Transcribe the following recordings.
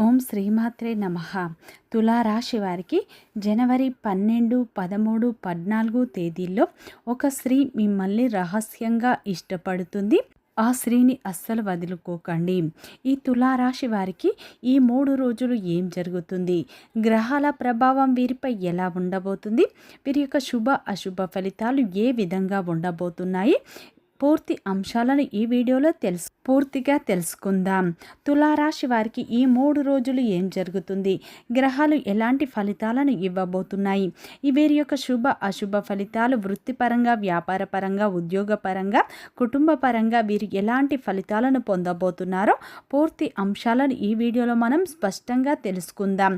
ఓం శ్రీమాత్రే నమ. తులారాశి వారికి జనవరి పన్నెండు పదమూడు పద్నాలుగు తేదీల్లో ఒక స్త్రీ మిమ్మల్ని రహస్యంగా ఇష్టపడుతుంది. ఆ స్త్రీని అస్సలు వదులుకోకండి. ఈ తులారాశి వారికి ఈ మూడు రోజులు ఏం జరుగుతుంది? గ్రహాల ప్రభావం వీరిపై ఎలా ఉండబోతుంది? వీరి యొక్క శుభ అశుభ ఫలితాలు ఏ విధంగా ఉండబోతున్నాయి? పూర్తి అంశాలను ఈ వీడియోలో తెలుసు పూర్తిగా తెలుసుకుందాం. తులారాశి వారికి ఈ మూడు రోజులు ఏం జరుగుతుంది? గ్రహాలు ఎలాంటి ఫలితాలను ఇవ్వబోతున్నాయి? వీరి యొక్క శుభ అశుభ ఫలితాలు వృత్తిపరంగా వ్యాపారపరంగా ఉద్యోగపరంగా కుటుంబపరంగా వీరు ఎలాంటి ఫలితాలను పొందబోతున్నారో పూర్తి అంశాలను ఈ వీడియోలో మనం స్పష్టంగా తెలుసుకుందాం.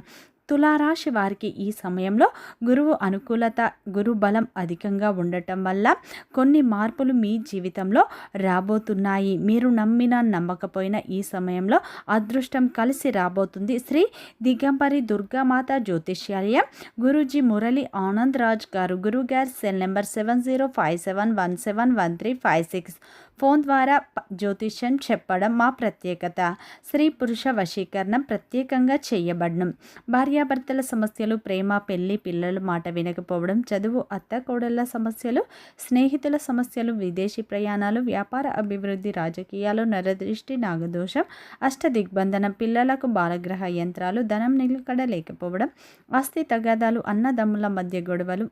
తులారాశి వారికి ఈ సమయంలో గురువు అనుకూలత గురు బలం అధికంగా ఉండటం వల్ల కొన్ని మార్పులు మీ జీవితంలో రాబోతున్నాయి. మీరు నమ్మిన నమ్మకపోయిన ఈ సమయంలో అదృష్టం కలిసి రాబోతుంది. శ్రీ దిగంబరి దుర్గామాత జ్యోతిష్యాలయం గురూజీ మురళి ఆనంద్ రాజ్ గారు గురువు గారి cell number seven zero five seven one seven one three five six phone ద్వారా జ్యోతిష్యం చెప్పడం మా ప్రత్యేకత. స్త్రీ పురుష వశీకరణం ప్రత్యేకంగా చేయబడడం. భార్యాభర్తల సమస్యలు ప్రేమ పెళ్ళి పిల్లలు మాట వినకపోవడం చదువు అత్త కోడళ్ళ సమస్యలు స్నేహితుల సమస్యలు విదేశీ ప్రయాణాలు వ్యాపార అభివృద్ధి రాజకీయాలు నరదృష్టి నాగదోషం అష్ట దిగ్బంధనం పిల్లలకు బాలగ్రహ యంత్రాలు ధనం నిలకడ లేకపోవడం ఆస్తి తగాదాలు అన్నదమ్ముల మధ్య గొడవలు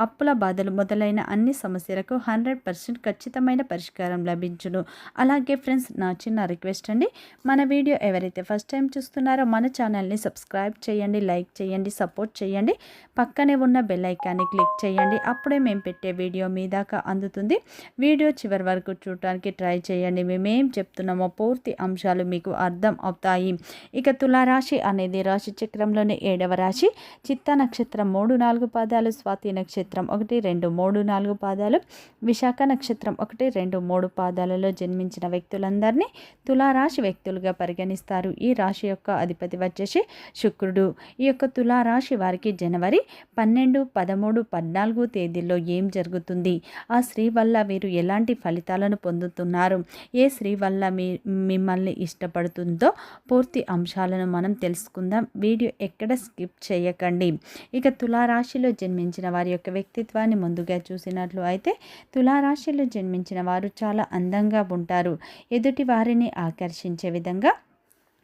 అప్పుల బాధలు మొదలైన అన్ని సమస్యలకు హండ్రెడ్ పర్సెంట్ ఖచ్చితమైన పరిష్కారం లభించును. అలాగే ఫ్రెండ్స్ నా చిన్న రిక్వెస్ట్ అండి. మన వీడియో ఎవరైతే ఫస్ట్ టైం చూస్తున్నారో మన ఛానల్ని సబ్స్క్రైబ్ చేయండి లైక్ చేయండి సపోర్ట్ చేయండి. పక్కనే ఉన్న బెల్ ఐకాన్ని క్లిక్ చేయండి. అప్పుడే మేము పెట్టే వీడియో మీ దాకా అందుతుంది. వీడియో చివరి వరకు చూడటానికి ట్రై చేయండి. మేమేం చెప్తున్నామో పూర్తి అంశాలు మీకు అర్థం అవుతాయి. ఇక తులారాశి అనేది రాశి చక్రంలోని ఏడవ రాశి. చిత్త నక్షత్రం మూడు నాలుగు పాదాలు. స్వాతి నక్షత్రం నక్షత్రం ఒకటి రెండు మూడు నాలుగు పాదాలు. విశాఖ నక్షత్రం ఒకటి రెండు మూడు పాదాలలో జన్మించిన వ్యక్తులందరినీ తులారాశి వ్యక్తులుగా పరిగణిస్తారు. ఈ రాశి యొక్క అధిపతి వచ్చేసి శుక్రుడు. ఈ యొక్క తులారాశి వారికి జనవరి పన్నెండు పదమూడు పద్నాలుగు తేదీల్లో ఏం జరుగుతుంది? ఆ స్త్రీ వల్ల వీరు ఎలాంటి ఫలితాలను పొందుతున్నారు? ఏ స్త్రీ వల్ల మీ మిమ్మల్ని ఇష్టపడుతుందో పూర్తి అంశాలను మనం తెలుసుకుందాం. వీడియో ఎక్కడ స్కిప్ చేయకండి. ఇక తులారాశిలో జన్మించిన వారి యొక్క వ్యక్తిత్వాన్ని ముందుగా చూసినట్లు అయితే తులారాశిలో జన్మించిన వారు చాలా అందంగా ఉంటారు. ఎదుటి వారిని ఆకర్షించే విధంగా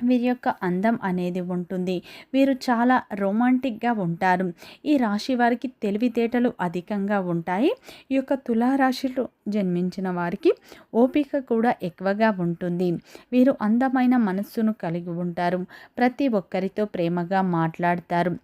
వీరి యొక్క అందం అనేది ఉంటుంది. వీరు చాలా రొమాంటిక్గా ఉంటారు. ఈ రాశి వారికి తెలివితేటలు అధికంగా ఉంటాయి. ఈ యొక్క తులారాశిలో జన్మించిన వారికి ఓపిక కూడా ఎక్కువగా ఉంటుంది. వీరు అందమైన మనస్సును కలిగి ఉంటారు. ప్రతి ఒక్కరితో ప్రేమగా మాట్లాడతారు.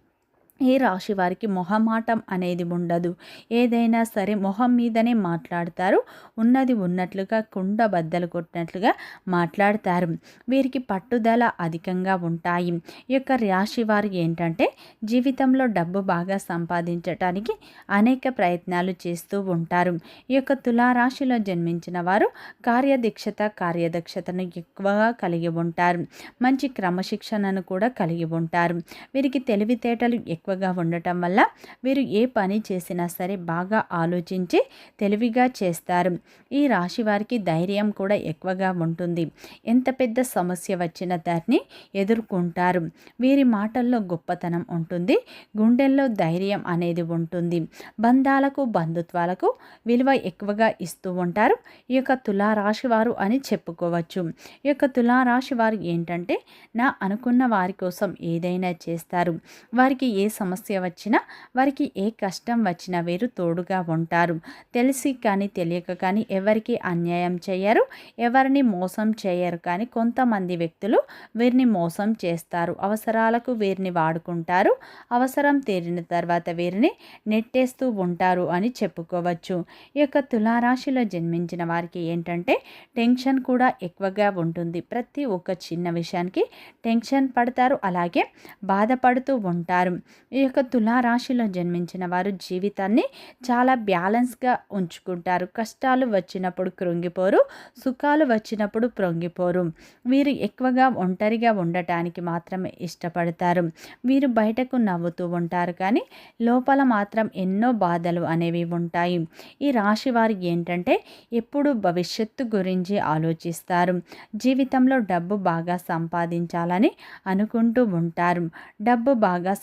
ఈ రాశి వారికి మొహమాటం అనేది ఉండదు. ఏదైనా సరే మొహం మీదనే మాట్లాడతారు. ఉన్నది ఉన్నట్లుగా కుండ బద్దలు కొట్టినట్లుగా మాట్లాడతారు. వీరికి పట్టుదల అధికంగా ఉంటాయి. ఈ యొక్క రాశి వారు ఏంటంటే జీవితంలో డబ్బు బాగా సంపాదించటానికి అనేక ప్రయత్నాలు చేస్తూ ఉంటారు. ఈ యొక్క తులారాశిలో జన్మించిన వారు కార్యదీక్షత కార్యదక్షతను ఎక్కువగా కలిగి ఉంటారు. మంచి క్రమశిక్షణను కూడా కలిగి ఉంటారు. వీరికి తెలివితేటలు ఎక్కువ ఎక్కువగా ఉండటం వల్ల వీరు ఏ పని చేసినా సరే బాగా ఆలోచించి తెలివిగా చేస్తారు. ఈ రాశి వారికి ధైర్యం కూడా ఎక్కువగా ఉంటుంది. ఎంత పెద్ద సమస్య వచ్చిన దాన్ని ఎదుర్కొంటారు. వీరి మాటల్లో గొప్పతనం ఉంటుంది. గుండెల్లో ధైర్యం అనేది ఉంటుంది. బంధాలకు బంధుత్వాలకు విలువ ఎక్కువగా ఇస్తూ ఉంటారు. ఈ యొక్క తులారాశి వారు అని చెప్పుకోవచ్చు. ఈ యొక్క తులారాశి వారు ఏంటంటే నా అనుకున్న వారి కోసం ఏదైనా చేస్తారు. వారికి ఏ సమస్య వచ్చినా వారికి ఏ కష్టం వచ్చినా వీరు తోడుగా ఉంటారు. తెలిసి కానీ తెలియక కానీ ఎవరికి అన్యాయం చేయరు ఎవరిని మోసం చేయరు కానీ కొంతమంది వ్యక్తులు వీరిని మోసం చేస్తారు. అవసరాలకు వీరిని వాడుకుంటారు అవసరం తీరిన తర్వాత వీరిని నెట్టేస్తూ ఉంటారు అని చెప్పుకోవచ్చు. ఈ యొక్క తులారాశిలో జన్మించిన వారికి ఏంటంటే టెన్షన్ కూడా ఎక్కువగా ఉంటుంది. ప్రతి ఒక్క చిన్న విషయానికి టెన్షన్ పడతారు అలాగే బాధపడుతూ ఉంటారు. ఈ యొక్క తులారాశిలో జన్మించిన వారు జీవితాన్ని చాలా బ్యాలెన్స్గా ఉంచుకుంటారు. కష్టాలు వచ్చినప్పుడు కృంగిపోరు సుఖాలు వచ్చినప్పుడు ప్రొంగిపోరు. వీరు ఎక్కువగా ఒంటరిగా ఉండటానికి మాత్రమే ఇష్టపడతారు. వీరు బయటకు నవ్వుతూ ఉంటారు కానీ లోపల మాత్రం ఎన్నో బాధలు అనేవి ఉంటాయి. ఈ రాశి వారు ఏంటంటే ఎప్పుడు భవిష్యత్తు గురించి ఆలోచిస్తారు. జీవితంలో డబ్బు బాగా సంపాదించాలని అనుకుంటూ ఉంటారు. డబ్బు బాగా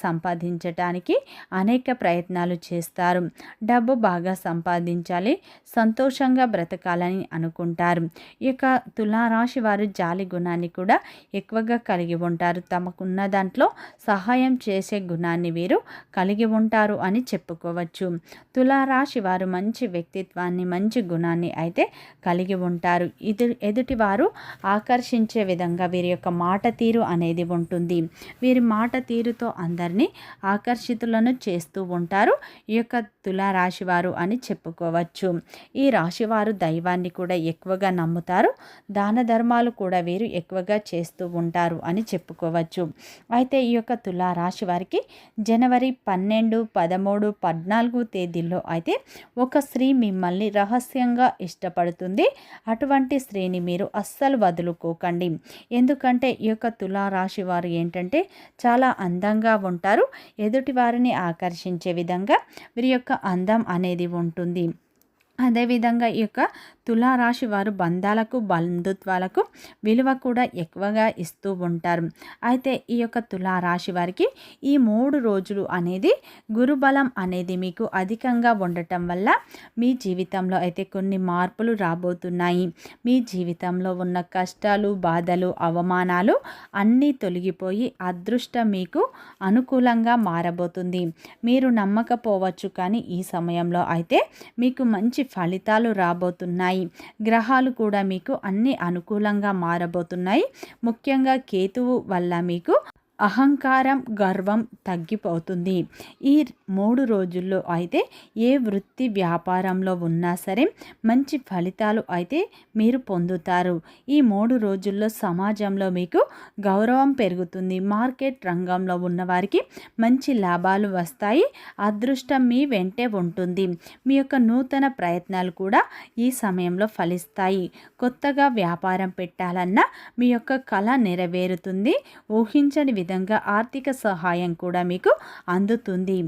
సాధించటానికి అనేక ప్రయత్నాలు చేస్తారు. డబ్బు బాగా సంపాదించాలి సంతోషంగా బ్రతకాలని అనుకుంటారు. ఇక తులారాశి వారు జాలి గుణాన్ని కూడా ఎక్కువగా కలిగి ఉంటారు. తమకున్న దాంట్లో సహాయం చేసే గుణాన్ని వీరు కలిగి ఉంటారు అని చెప్పుకోవచ్చు. తులారాశి వారు మంచి వ్యక్తిత్వాన్ని మంచి గుణాన్ని అయితే కలిగి ఉంటారు. ఇది ఎదుటి వారు ఆకర్షించే విధంగా వీరి యొక్క మాట తీరు అనేది ఉంటుంది. వీరి మాట తీరుతో అందరినీ ఆకర్షితులను చేస్తూ ఉంటారు. ఈ యొక్క తులారాశివారు అని చెప్పుకోవచ్చు. ఈ రాశివారు దైవాన్ని కూడా ఎక్కువగా నమ్ముతారు. దాన ధర్మాలు కూడా వీరు ఎక్కువగా చేస్తూ ఉంటారు అని చెప్పుకోవచ్చు. అయితే ఈ యొక్క తులారాశి వారికి జనవరి పన్నెండు పదమూడు పద్నాలుగు తేదీల్లో అయితే ఒక స్త్రీ మిమ్మల్ని రహస్యంగా ఇష్టపడుతుంది. అటువంటి స్త్రీని మీరు అస్సలు వదులుకోకండి. ఎందుకంటే ఈ యొక్క తులారాశి వారు ఏంటంటే చాలా అందంగా ఉంటారు. ఎదుటి వారిని ఆకర్షించే విధంగా వీరి యొక్క అందం అనేది ఉంటుంది. అదేవిధంగా ఈ యొక్క తులారాశి వారు బంధాలకు బంధుత్వాలకు విలువ కూడా ఎక్కువగా ఇస్తూ ఉంటారు. అయితే ఈ యొక్క తులారాశి వారికి ఈ మూడు రోజులు అనేది గురుబలం అనేది మీకు అధికంగా ఉండటం వల్ల మీ జీవితంలో అయితే కొన్ని మార్పులు రాబోతున్నాయి. మీ జీవితంలో ఉన్న కష్టాలు బాధలు అవమానాలు అన్నీ తొలగిపోయి అదృష్టం మీకు అనుకూలంగా మారబోతుంది. మీరు నమ్మకపోవచ్చు కానీ ఈ సమయంలో అయితే మీకు మంచి ఫలితాలు రాబోతున్నాయి. గ్రహాలు కూడా మీకు అన్ని అనుకూలంగా మారబోతున్నాయి. ముఖ్యంగా కేతువు వల్ల మీకు అహంకారం గర్వం తగ్గిపోతుంది. ఈ మూడు రోజుల్లో అయితే ఏ వృత్తి వ్యాపారంలో ఉన్నా సరే మంచి ఫలితాలు అయితే మీరు పొందుతారు. ఈ మూడు రోజుల్లో సమాజంలో మీకు గౌరవం పెరుగుతుంది. మార్కెట్ రంగంలో ఉన్నవారికి మంచి లాభాలు వస్తాయి. అదృష్టం మీ వెంటే ఉంటుంది. మీ యొక్క నూతన ప్రయత్నాలు కూడా ఈ సమయంలో ఫలిస్తాయి. కొత్తగా వ్యాపారం పెట్టాలన్నా మీ యొక్క కళ నెరవేరుతుంది. ఊహించని విధంగా విధంగా ఆర్థిక సహాయం కూడా మీకు అందుతుంది.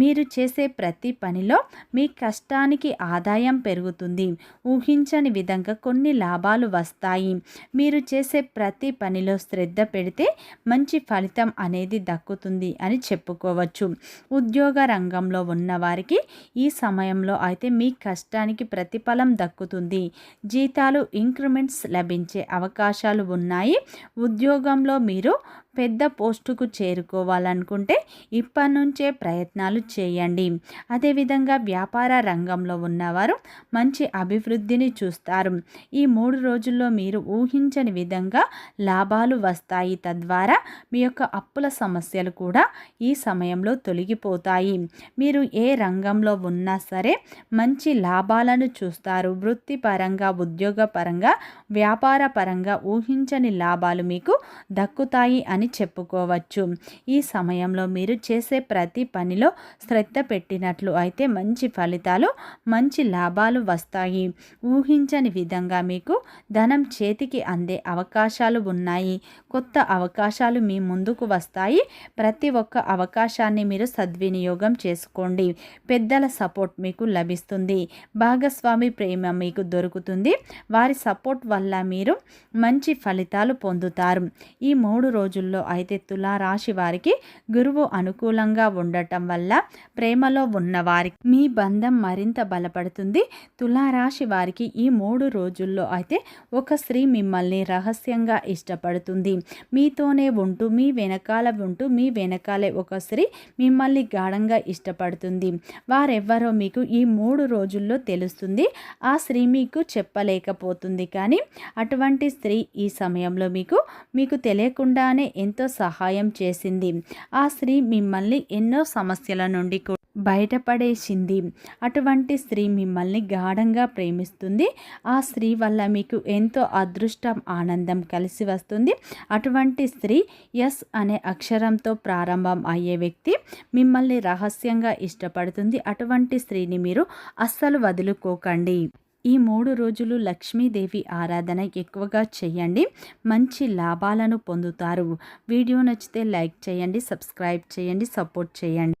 మీరు చేసే ప్రతి పనిలో మీ కష్టానికి ఆదాయం పెరుగుతుంది. ఊహించని విధంగా కొన్ని లాభాలు వస్తాయి. మీరు చేసే ప్రతి పనిలో శ్రద్ధ పెడితే మంచి ఫలితం అనేది దక్కుతుంది అని చెప్పుకోవచ్చు. ఉద్యోగ రంగంలో ఉన్నవారికి ఈ సమయంలో అయితే మీ కష్టానికి ప్రతిఫలం దక్కుతుంది. జీతాలు ఇంక్రిమెంట్స్ లభించే అవకాశాలు ఉన్నాయి. ఉద్యోగంలో మీరు పెద్ద పోస్టుకు చేరుకోవాలనుకుంటే ఇప్పటి నుంచే ప్రయత్నాలు చేయండి. అదేవిధంగా వ్యాపార రంగంలో ఉన్నవారు మంచి అభివృద్ధిని చూస్తారు. ఈ మూడు రోజుల్లో మీరు ఊహించని విధంగా లాభాలు వస్తాయి. తద్వారా మీ యొక్క అప్పుల సమస్యలు కూడా ఈ సమయంలో తొలగిపోతాయి. మీరు ఏ రంగంలో ఉన్నా సరే మంచి లాభాలను చూస్తారు. వృత్తిపరంగా ఉద్యోగపరంగా వ్యాపార పరంగా ఊహించని లాభాలు మీకు దక్కుతాయి అని చెప్పుకోవచ్చు. ఈ సమయంలో మీరు చేసే ప్రతి పనిలో శ్రద్ధ పెట్టినట్లు అయితే మంచి ఫలితాలు మంచి లాభాలు వస్తాయి. ఊహించని విధంగా మీకు ధనం చేతికి అందే అవకాశాలు ఉన్నాయి. కొత్త అవకాశాలు మీ ముందుకు వస్తాయి. ప్రతి ఒక్క అవకాశాన్ని మీరు సద్వినియోగం చేసుకోండి. పెద్దల సపోర్ట్ మీకు లభిస్తుంది. భాగస్వామి ప్రేమ మీకు దొరుకుతుంది. వారి సపోర్ట్ వల్ల మీరు మంచి ఫలితాలు పొందుతారు. ఈ మూడు రోజుల్లో అయితే తులారాశి వారికి గురువు అనుకూలంగా ఉండటం వల్ల ప్రేమలో ఉన్నవారికి మీ బంధం మరింత బలపడుతుంది. తులారాశి వారికి ఈ మూడు రోజుల్లో అయితే ఒక స్త్రీ మిమ్మల్ని రహస్యంగా ఇష్టపడుతుంది. మీతోనే ఉంటూ మీ వెనకాల ఉంటూ మీ వెనకాలే ఒక స్త్రీ మిమ్మల్ని గాఢంగా ఇష్టపడుతుంది. వారెవ్వరో మీకు ఈ మూడు రోజుల్లో తెలుస్తుంది. ఆ స్త్రీ మీకు చెప్పలేకపోతుంది. కానీ అటువంటి స్త్రీ ఈ సమయంలో మీకు మీకు తెలియకుండానే ఎంతో సహాయం చేసింది. ఆ స్త్రీ మిమ్మల్ని ఎన్నో సమస్యల నుండి బయటపడేసింది. అటువంటి స్త్రీ మిమ్మల్ని గాఢంగా ప్రేమిస్తుంది. ఆ స్త్రీ వల్ల మీకు ఎంతో అదృష్టం ఆనందం కలిసి వస్తుంది. అటువంటి స్త్రీ ఎస్ అనే అక్షరంతో ప్రారంభం అయ్యే వ్యక్తి మిమ్మల్ని రహస్యంగా ఇష్టపడుతుంది. అటువంటి స్త్రీని మీరు అస్సలు వదులుకోకండి. ఈ మూడు రోజులు లక్ష్మీదేవి ఆరాధన ఎక్కువగా చేయండి. మంచి లాభాలను పొందుతారు. వీడియో నచ్చితే లైక్ చేయండి సబ్స్క్రైబ్ చేయండి సపోర్ట్ చేయండి.